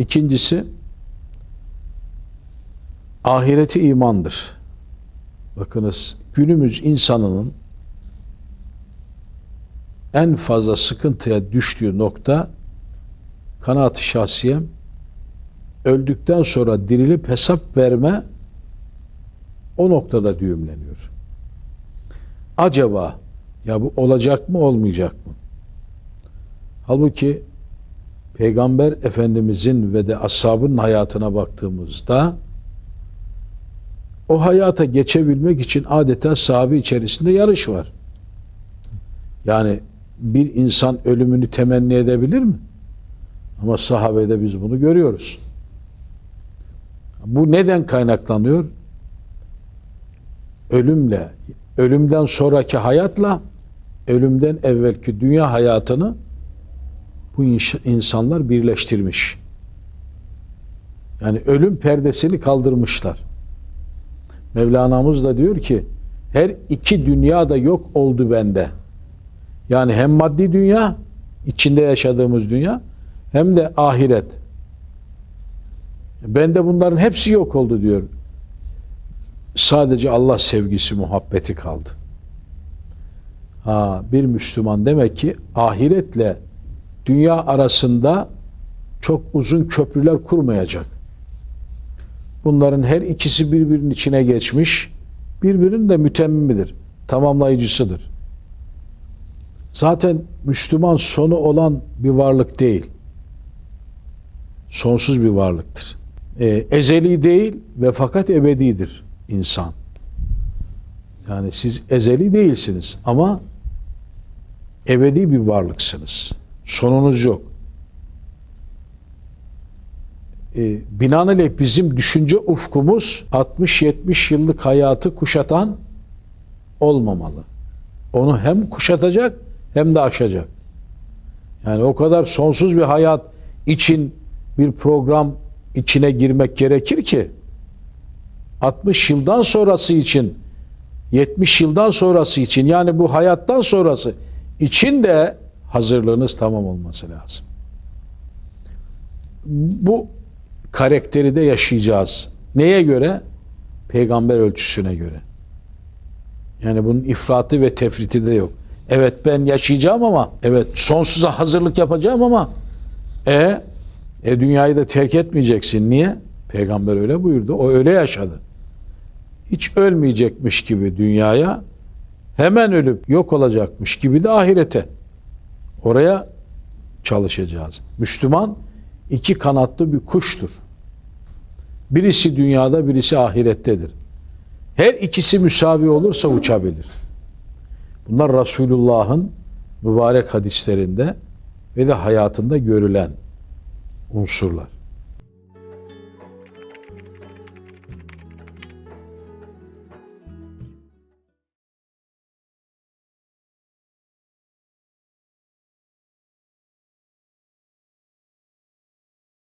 İkincisi ahireti imandır. Bakınız günümüz insanının en fazla sıkıntıya düştüğü nokta kanaat-ı şahsiyem öldükten sonra dirilip hesap verme o noktada düğümleniyor. Acaba ya bu olacak mı olmayacak mı? Halbuki Peygamber Efendimizin ve de ashabın hayatına baktığımızda o hayata geçebilmek için adeta sahabe içerisinde yarış var. Yani bir insan ölümünü temenni edebilir mi? Ama sahabede biz bunu görüyoruz. Bu neden kaynaklanıyor? Ölümle, ölümden sonraki hayatla ölümden evvelki dünya hayatını bu insanlar birleştirmiş. Yani ölüm perdesini kaldırmışlar. Mevlana'mız da diyor ki her iki dünya da yok oldu bende. Yani hem maddi dünya içinde yaşadığımız dünya hem de ahiret. Bende bunların hepsi yok oldu diyor. Sadece Allah sevgisi, muhabbeti kaldı. Ha, bir Müslüman demek ki ahiretle dünya arasında çok uzun köprüler kurmayacak. Bunların her ikisi birbirinin içine geçmiş, birbirinin de mütemmimidir, tamamlayıcısıdır. Zaten Müslüman sonu olan bir varlık değil. Sonsuz bir varlıktır. Ee, ezeli değil ve fakat ebedidir insan. Yani siz ezeli değilsiniz ama ebedi bir varlıksınız. Sonunuz yok. Ee, binaenaleyh bizim düşünce ufkumuz 60-70 yıllık hayatı kuşatan olmamalı. Onu hem kuşatacak hem de aşacak. Yani o kadar sonsuz bir hayat için bir program içine girmek gerekir ki 60 yıldan sonrası için 70 yıldan sonrası için yani bu hayattan sonrası için de hazırlığınız tamam olması lazım. Bu karakteri de yaşayacağız. Neye göre? Peygamber ölçüsüne göre. Yani bunun ifratı ve tefriti de yok. Evet ben yaşayacağım ama evet sonsuza hazırlık yapacağım ama e, e dünyayı da terk etmeyeceksin. Niye? Peygamber öyle buyurdu. O öyle yaşadı. Hiç ölmeyecekmiş gibi dünyaya hemen ölüp yok olacakmış gibi de ahirete. Oraya çalışacağız. Müslüman iki kanatlı bir kuştur. Birisi dünyada, birisi ahirettedir. Her ikisi müsavi olursa uçabilir. Bunlar Resulullah'ın mübarek hadislerinde ve de hayatında görülen unsurlar.